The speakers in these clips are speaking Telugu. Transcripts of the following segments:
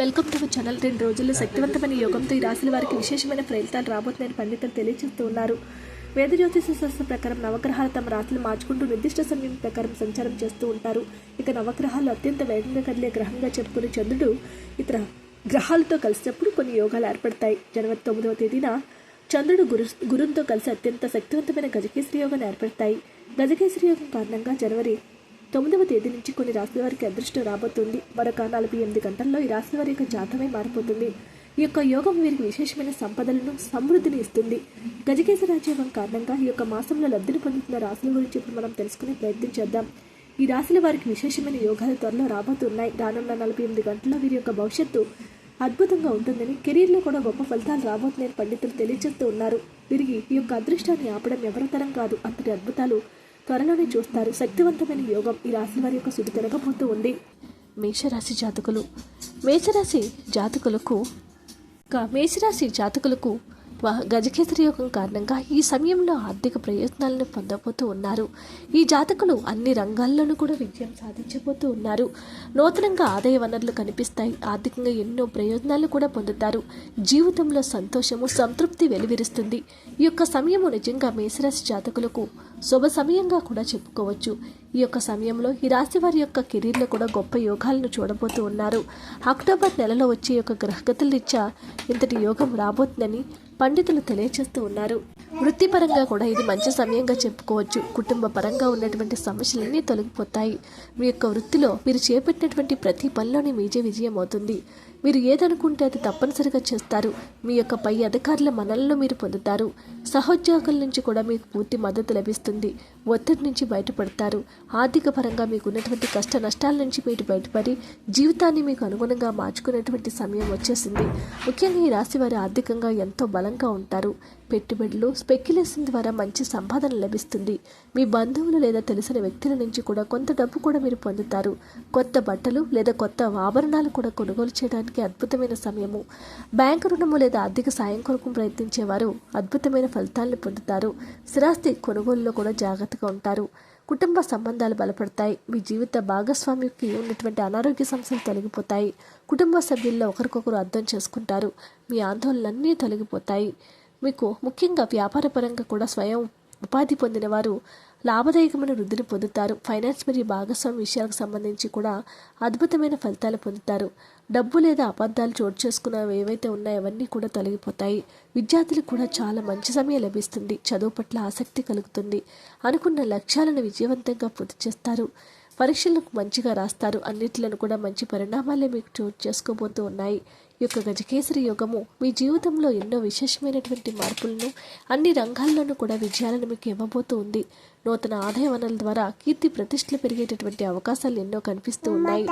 Welcome to channel. రెండు రోజుల్లో శక్తివంతమైన యోగంతో ఈ రాశుల వారికి విశేషమైన ఫలితాలు రాబోతున్నాయని పండితులు తెలియజేస్తూ ఉన్నారు వేద జ్యోతిష శాస్త్రం ప్రకారం నవగ్రహాలు తమ రాత్రులు మార్చుకుంటూ నిర్దిష్ట సమయం ప్రకారం సంచారం చేస్తూ ఉంటారు. ఇక నవగ్రహాలు అత్యంత వేగంగా కదిలే గ్రహంగా చెప్పుకునే చంద్రుడు ఇతర గ్రహాలతో కలిసినప్పుడు కొన్ని యోగాలు ఏర్పడతాయి. జనవరి తొమ్మిదవ తేదీన చంద్రుడు గురు గురుంతో కలిసి అత్యంత శక్తివంతమైన గజకేశ్వరి యోగాలు ఏర్పడతాయి. గజకేశ్వరి యోగం కారణంగా జనవరి తొమ్మిదవ తేదీ నుంచి కొన్ని రాశుల వారికి అదృష్టం రాబోతుంది. మరొక నలభై ఎనిమిది గంటల్లో ఈ రాశుల వారి యొక్క జాతమే మారిపోతుంది. ఈ యొక్క యోగం వీరికి విశేషమైన సంపదలను సమృద్ధిని ఇస్తుంది. గజకేశరాజ్యోగం కారణంగా ఈ యొక్క మాసంలో లబ్ధిని పొందుతున్న రాశుల గురించి ఇప్పుడు మనం తెలుసుకునే ప్రయత్నం చేద్దాం. ఈ రాశుల వారికి విశేషమైన యోగాలు త్వరలో రాబోతున్నాయి. రానున్న నలభై ఎనిమిది గంటల్లో వీరి యొక్క భవిష్యత్తు అద్భుతంగా ఉంటుందని కెరీర్లో కూడా గొప్ప ఫలితాలు రాబోతున్నాయని పండితులు తెలియజేస్తూ ఉన్నారు. వీరికి ఈ యొక్క అదృష్టాన్ని ఆపడం ఎవరి తరం కాదు. అంతటి అద్భుతాలు త్వరలోనే చూస్తారు. శక్తివంతమైన యోగం ఈ రాశి వారి యొక్క సుడి తిరగబోతూ ఉంది. మేషరాశి జాతకులు. మేషరాశి జాతకులకు మేషరాశి జాతకులకు గజకేసరి యోగం కారణంగా ఈ సమయంలో ఆర్థిక ప్రయోజనాలను పొందబోతూ ఉన్నారు. ఈ జాతకులు అన్ని రంగాల్లోనూ కూడా విజయం సాధించబోతూ ఉన్నారు. నూతనంగా ఆదాయ వనరులు కనిపిస్తాయి. ఆర్థికంగా ఎన్నో ప్రయోజనాలు కూడా పొందుతారు. జీవితంలో సంతోషము సంతృప్తి వెలువరిస్తుంది. ఈ యొక్క సమయము నిజంగా మేషరాశి జాతకులకు శుభ సమయంగా కూడా చెప్పుకోవచ్చు. ఈ యొక్క సమయంలో ఈ రాశి వారి యొక్క కెరీర్లో కూడా గొప్ప యోగాలను చూడబోతూ ఉన్నారు. అక్టోబర్ నెలలో వచ్చే యొక్క గ్రహగతుల రీత్యా ఇంతటి యోగం రాబోతుందని పండితులు తెలియజేస్తూ ఉన్నారు. వృత్తిపరంగా కూడా ఇది మంచి సమయంగా చెప్పుకోవచ్చు. కుటుంబ పరంగా ఉన్నటువంటి సమస్యలన్నీ తొలగిపోతాయి. మీ యొక్క వృత్తిలో మీరు చేపట్టినటువంటి ప్రతి పనిలోని మీజే విజయం అవుతుంది మీరు ఏదనుకుంటే అది తప్పనిసరిగా చేస్తారు. మీ యొక్క పై అధికారుల మనలను మీరు పొందుతారు. సహోద్యోగుల నుంచి కూడా మీకు పూర్తి మద్దతు లభిస్తుంది. ఒత్తిడి నుంచి బయటపడతారు. ఆర్థిక పరంగా మీకు ఉన్నటువంటి కష్ట నష్టాల నుంచి మీరు బయటపడి జీవితాన్ని మీకు అనుగుణంగా మార్చుకునేటువంటి సమయం వచ్చేసింది. ముఖ్యంగా ఈ రాశి వారు ఆర్థికంగా ఎంతో బలంగా ఉంటారు. పెట్టుబడులు స్పెక్యులేషన్ ద్వారా మంచి సంపాదన లభిస్తుంది. మీ బంధువులు లేదా తెలిసిన వ్యక్తుల నుంచి కూడా కొంత డబ్బు కూడా మీరు పొందుతారు. కొత్త బట్టలు లేదా కొత్త ఆభరణాలు కూడా కొనుగోలు చేయడానికి అద్భుతమైన సమయము. బ్యాంకు రుణము లేదా ఆర్థిక సాయం కొరకు ప్రయత్నించేవారు అద్భుతమైన ఫలితాలను పొందుతారు. స్థిరాస్తి కొనుగోలులో కూడా జాగ్రత్తగా ఉంటారు. కుటుంబ సంబంధాలు బలపడతాయి. మీ జీవిత భాగస్వామికి ఉన్నటువంటి అనారోగ్య సమస్యలు తొలగిపోతాయి. కుటుంబ సభ్యుల్లో ఒకరికొకరు అర్థం చేసుకుంటారు. మీ ఆందోళనలన్నీ తొలగిపోతాయి. మీకు ముఖ్యంగా వ్యాపారపరంగా కూడా స్వయం ఉపాధి పొందిన వారు లాభదాయకమైన వృద్ధిని పొందుతారు. ఫైనాన్స్ మరియు భాగస్వామి విషయాలకు సంబంధించి కూడా అద్భుతమైన ఫలితాలు పొందుతారు. డబ్బు లేదా అబద్ధాలు చోటు చేసుకున్నవి ఏవైతే ఉన్నాయో అవన్నీ కూడా తొలగిపోతాయి. విద్యార్థులకు కూడా చాలా మంచి సమయం లభిస్తుంది. చదువు పట్ల ఆసక్తి కలుగుతుంది. అనుకున్న లక్ష్యాలను విజయవంతంగా పూర్తి చేస్తారు. పరీక్షలకు మంచిగా రాస్తారు. అన్నిట్లను కూడా మంచి పరిణామాలే మీకు చోటు చేసుకోబోతూ ఉన్నాయి. యొక్క గజకేసరి యోగము మీ జీవితంలో ఎన్నో విశేషమైనటువంటి మార్పులను అన్ని రంగాల్లోనూ కూడా విజయాలను మీకు ఇవ్వబోతూ ఉంది. నూతన ఆదాయ వనరుల ద్వారా కీర్తి ప్రతిష్టలు పెరిగేటటువంటి అవకాశాలు ఎన్నో కనిపిస్తూ ఉన్నాయి.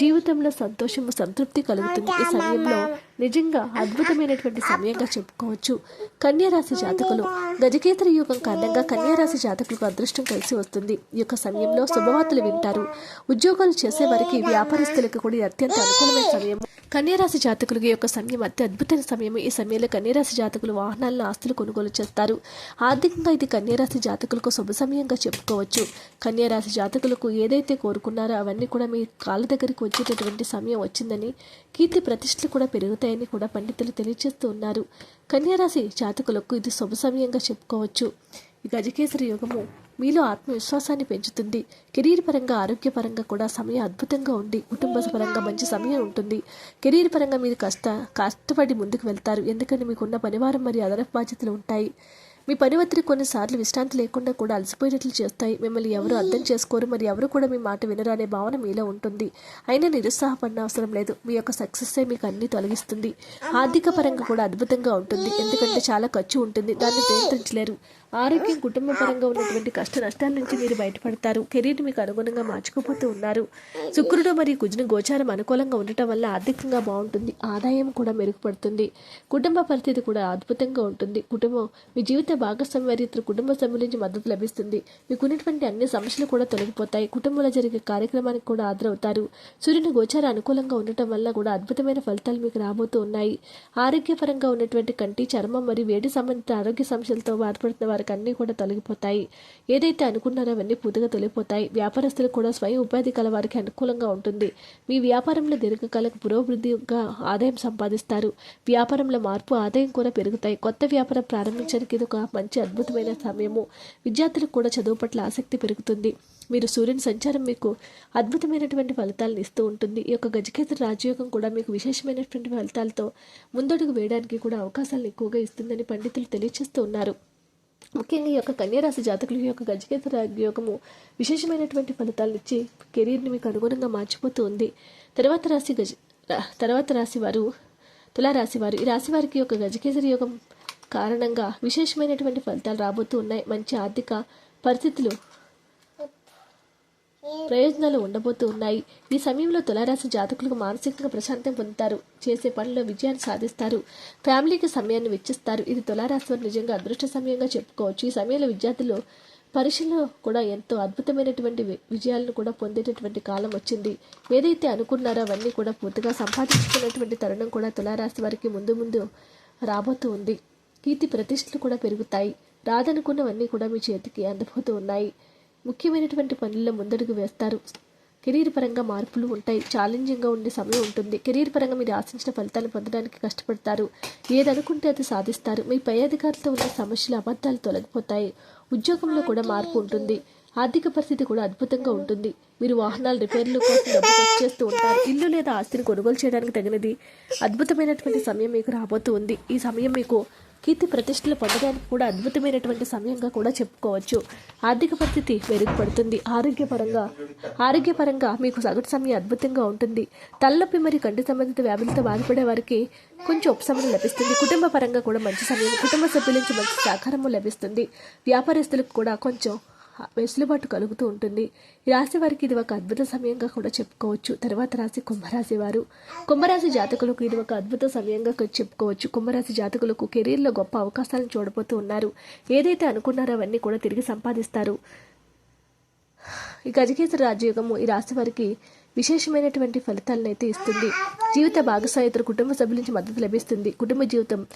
జీవితంలో సంతోషము సంతృప్తి కలుగుతుంది. ఈ సమయంలో నిజంగా అద్భుతమైనటువంటి సమయంగా చెప్పుకోవచ్చు. కన్యారాశి జాతకులు గజకేతర యుగం కారణంగా కన్యారాశి జాతకులకు అదృష్టం కలిసి వస్తుంది. ఈ యొక్క సమయంలో శుభవార్తలు వింటారు. ఉద్యోగాలు చేసే వారికి వ్యాపారస్తులకు కూడా అత్యంత అనుకూలమైన సమయం కన్యారాశి జాతకులకు ఈ యొక్క సమయం అతి అద్భుతమైన సమయం ఈ సమయంలో కన్యారాశి జాతకులు వాహనాలను ఆస్తులు కొనుగోలు చేస్తారు. ఆర్థికంగా ఇది కన్యారాశి జాతకులకు శుభ సమయంగా చెప్పుకోవచ్చు. కన్యారాశి జాతకులకు ఏదైతే కోరుకున్నారో అవన్నీ కూడా మీ కాళ్ళ దగ్గరికి వచ్చేటటువంటి సమయం వచ్చిందని కీర్తి ప్రతిష్టలు కూడా పెరుగుతాయని కూడా పండితులు తెలియజేస్తూ ఉన్నారు. కన్యారాశి జాతకులకు ఇది శుభ సమయంగా చెప్పుకోవచ్చు. ఈ గజకేసరి యోగము మీలో ఆత్మవిశ్వాసాన్ని పెంచుతుంది. కెరీర్ పరంగా ఆరోగ్యపరంగా కూడా సమయం అద్భుతంగా ఉండి కుటుంబ పరంగా మంచి సమయం ఉంటుంది. కెరీర్ పరంగా మీరు కష్ట కష్టపడి ముందుకు వెళ్తారు. ఎందుకంటే మీకున్న పనివారం మరియు అదనపు బాధ్యతలు ఉంటాయి. మీ పని ఒత్తిడి కొన్నిసార్లు విశ్రాంతి లేకుండా కూడా అలసిపోయేటట్లు చేస్తాయి. మిమ్మల్ని ఎవరు అర్థం చేసుకోరు. మరి ఎవరు కూడా మీ మాట వినరు అనే భావన మీలో ఉంటుంది. అయినా నిరుత్సాహపడిన అవసరం లేదు. మీ యొక్క సక్సెస్సే మీకు అన్ని తొలగిస్తుంది. ఆర్థిక పరంగా కూడా అద్భుతంగా ఉంటుంది. ఎందుకంటే చాలా ఖర్చు ఉంటుంది. దాన్ని నియంత్రించలేరు. ఆరోగ్యం కుటుంబ పరంగా ఉన్నటువంటి కష్ట నష్టాల నుంచి మీరు బయటపడతారు. కెరీర్ మీకు అనుగుణంగా మార్చుకోపోతూ ఉన్నారు. శుక్రుడు మరియు కుజుని గోచారం అనుకూలంగా ఉండటం వల్ల ఆర్థికంగా బాగుంటుంది. ఆదాయం కూడా మెరుగుపడుతుంది. కుటుంబ పరిస్థితి కూడా అద్భుతంగా ఉంటుంది. కుటుంబం మీ జీవితం భాగస్వామి వారి కుటుంబ సభ్యుల నుంచి మద్దతు లభిస్తుంది. మీకు ఉన్నటువంటి అన్ని సమస్యలు కూడా తొలగిపోతాయి. కుటుంబంలో జరిగే కార్యక్రమానికి కూడా హాజరవుతారు. సూర్యుని గోచార అనుకూలంగా ఉండటం వల్ల కూడా అద్భుతమైన ఫలితాలు మీకు రాబోతూ ఉన్నాయి. ఆరోగ్యపరంగా ఉన్నటువంటి కంటి చర్మం మరియు వేడి సంబంధిత ఆరోగ్య సమస్యలతో బాధపడుతున్న వారికి అన్నీ కూడా తొలగిపోతాయి. ఏదైతే అనుకున్నారో అవన్నీ పూర్తిగా తొలగిపోతాయి. వ్యాపారస్తులు కూడా స్వయం ఉపాధి కల వారికి అనుకూలంగా ఉంటుంది. మీ వ్యాపారంలో దీర్ఘకాలిక పురోభివృద్ధిగా ఆదాయం సంపాదిస్తారు. వ్యాపారంలో మార్పు ఆదాయం కూడా పెరుగుతాయి. కొత్త వ్యాపారం ప్రారంభించడానికి ఇది ఒక మంచి అద్భుతమైన సమయము. విద్యార్థులకు కూడా చదువు పట్ల ఆసక్తి పెరుగుతుంది. మీరు సూర్యుని సంచారం మీకు అద్భుతమైనటువంటి ఫలితాలను ఇస్తూ ఉంటుంది. ఈ యొక్క గజకేతర రాజయోగం కూడా మీకు విశేషమైనటువంటి ఫలితాలతో ముందడుగు వేయడానికి కూడా అవకాశాలను ఎక్కువగా ఇస్తుందని పండితులు తెలియజేస్తూ ఉన్నారు. ముఖ్యంగా ఈ యొక్క జాతకులు జాతకుల యొక్క గజకేతర యోగము విశేషమైనటువంటి ఫలితాలను ఇచ్చి కెరీర్ని మీకు అనుగుణంగా మార్చిపోతూ ఉంది. తర్వాత రాశి గజ తర్వాత రాశి వారు తులారాశి వారు ఈ రాశి వారికి యొక్క గజకేసరి యోగం కారణంగా విశేషమైనటువంటి ఫలితాలు రాబోతూ ఉన్నాయి. మంచి ఆర్థిక పరిస్థితులు ప్రయోజనాలు ఉండబోతూ ఉన్నాయి. ఈ సమయంలో తులారాశి జాతకులకు మానసికంగా ప్రశాంతం పొందుతారు. చేసే పనిలో విజయాన్ని సాధిస్తారు. ఫ్యామిలీకి సమయాన్ని వెచ్చిస్తారు. ఇది తులారాశి వారు నిజంగా అదృష్ట సమయంగా చెప్పుకోవచ్చు. ఈ సమయంలో విద్యార్థులు పరీక్షలో కూడా ఎంతో అద్భుతమైనటువంటి విజయాలను కూడా పొందేటటువంటి కాలం వచ్చింది. ఏదైతే అనుకున్నారో అవన్నీ కూడా పూర్తిగా సంపాదించుకున్నటువంటి తరుణం కూడా తులారాశి వారికి ముందు ముందు రాబోతూ ఉంది. కీర్తి ప్రతిష్టలు కూడా పెరుగుతాయి. రాదనుకున్నవన్నీ కూడా మీ చేతికి అందబోతూ ఉన్నాయి. ముఖ్యమైనటువంటి పనుల్లో ముందడుగు వేస్తారు. కెరీర్ పరంగా మార్పులు ఉంటాయి. ఛాలెంజింగ్గా ఉండే సమయం ఉంటుంది. కెరీర్ పరంగా మీరు ఆశించిన ఫలితాలు పొందడానికి కష్టపడతారు. ఏదనుకుంటే అది సాధిస్తారు. మీ పై అధికారులతో ఉన్న సమస్యలు అబద్ధాలు తొలగిపోతాయి. ఉద్యోగంలో కూడా మార్పు ఉంటుంది. ఆర్థిక పరిస్థితి కూడా అద్భుతంగా ఉంటుంది. మీరు వాహనాలు రిపేర్లు కోసం డబ్బు ఖర్చు చేస్తూ ఉంటారు. ఇల్లు లేదా ఆస్తిని కొనుగోలు చేయడానికి తగినది అద్భుతమైనటువంటి సమయం మీకు రాబోతూ ఉంది. ఈ సమయం మీకు కీర్తి ప్రతిష్టలు పొందడానికి కూడా అద్భుతమైనటువంటి సమయంగా కూడా చెప్పుకోవచ్చు. ఆర్థిక పరిస్థితి మెరుగుపడుతుంది. ఆరోగ్యపరంగా ఆరోగ్యపరంగా మీకు సగటు సమయం అద్భుతంగా ఉంటుంది. తలనొప్పి మరియు కంటి సంబంధిత వ్యాధులతో బాధపడే వారికి కొంచెం ఉపశమనం లభిస్తుంది. కుటుంబ పరంగా కూడా మంచి సమయం కుటుంబ సభ్యుల నుంచి మంచి సహకారము లభిస్తుంది. వ్యాపారస్తులకు కూడా కొంచెం వెసులుబాటు కలుగుతూ ఉంటుంది. ఈ రాశి వారికి ఇది ఒక అద్భుత సమయంగా కూడా చెప్పుకోవచ్చు. తర్వాత రాశి కుంభరాశి వారు. కుంభరాశి జాతకులకు ఇది ఒక అద్భుత సమయంగా చెప్పుకోవచ్చు. కుంభరాశి జాతకులకు కెరీర్లో గొప్ప అవకాశాలను చూడబోతూ ఉన్నారు. ఏదైతే అనుకున్నారో అవన్నీ కూడా తిరిగి సంపాదిస్తారు. ఈ గజకేసరి రాజయోగము ఈ రాశి వారికి విశేషమైనటువంటి ఫలితాలను అయితే ఇస్తుంది. జీవిత భాగస్వామితర కుటుంబ సభ్యుల నుంచి మద్దతు లభిస్తుంది. కుటుంబ జీవితం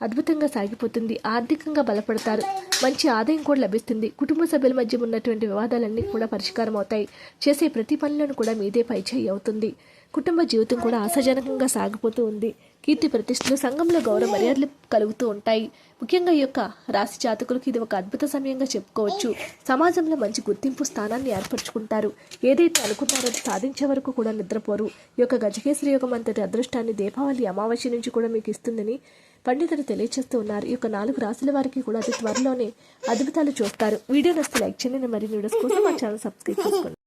అద్భుతంగా సాగిపోతుంది. ఆర్థికంగా బలపడతారు. మంచి ఆదాయం కూడా లభిస్తుంది. కుటుంబ సభ్యుల మధ్య ఉన్నటువంటి వివాదాలన్నీ కూడా పరిష్కారం అవుతాయి. చేసే ప్రతి పనిలోనూ కూడా మీదే పైచేయి అవుతుంది. కుటుంబ జీవితం కూడా ఆశాజనకంగా సాగిపోతూ ఉంది. కీర్తి ప్రతిష్టలు సంఘంలో గౌరవ మర్యాదలు కలుగుతూ ఉంటాయి. ముఖ్యంగా ఈ యొక్క రాశి జాతకులకు ఇది ఒక అద్భుత సమయంగా చెప్పుకోవచ్చు. సమాజంలో మంచి గుర్తింపు స్థానాన్ని ఏర్పరచుకుంటారు. ఏదైతే అనుకున్నారో అది సాధించే వరకు కూడా నిద్రపోరు. ఈ యొక్క గజకేశ్వరి యోగం అంతటి అదృష్టాన్ని దీపావళి అమావాస్య నుంచి కూడా మీకు ఇస్తుందని పండితులు తెలియచేస్తూ ఉన్నారు. ఈ యొక్క నాలుగు రాసుల వారికి కూడా అతి త్వరలోనే అద్భుతాలు చూస్తారు. వీడియో నచ్చితే లైక్ చేయండి. మరిన్ని వీడియోస్ కోసం మా ఛానల్ సబ్స్క్రైబ్ చేసుకోండి.